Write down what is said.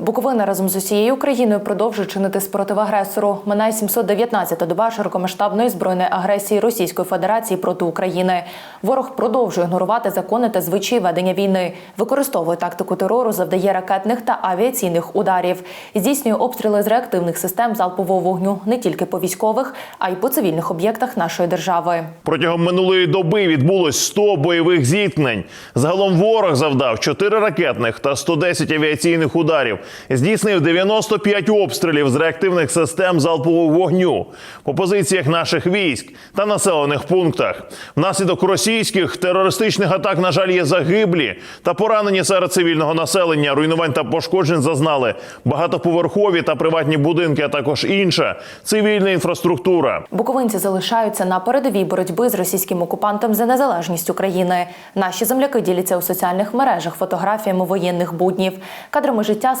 Буковина разом з усією Україною продовжує чинити спротив агресору. Минає 719-та доба широкомасштабної збройної агресії Російської Федерації проти України. Ворог продовжує ігнорувати закони та звичаї ведення війни, використовує тактику терору, завдає ракетних та авіаційних ударів, здійснює обстріли з реактивних систем залпового вогню не тільки по військових, а й по цивільних об'єктах нашої держави. Протягом минулої доби відбулось 100 бойових зіткнень. Загалом ворог завдав 4 ракетних та 110 авіаційних ударів. Здійснив 95 обстрілів з реактивних систем залпового вогню по позиціях наших військ та населених пунктах. Внаслідок російських терористичних атак, на жаль, є загиблі та поранені серед цивільного населення. Руйнувань та пошкоджень зазнали багатоповерхові та приватні будинки, а також інша цивільна інфраструктура. Буковинці залишаються на передовій боротьби з російським окупантом за незалежність України. Наші земляки діляться у соціальних мережах фотографіями воєнних буднів, кадрами життя з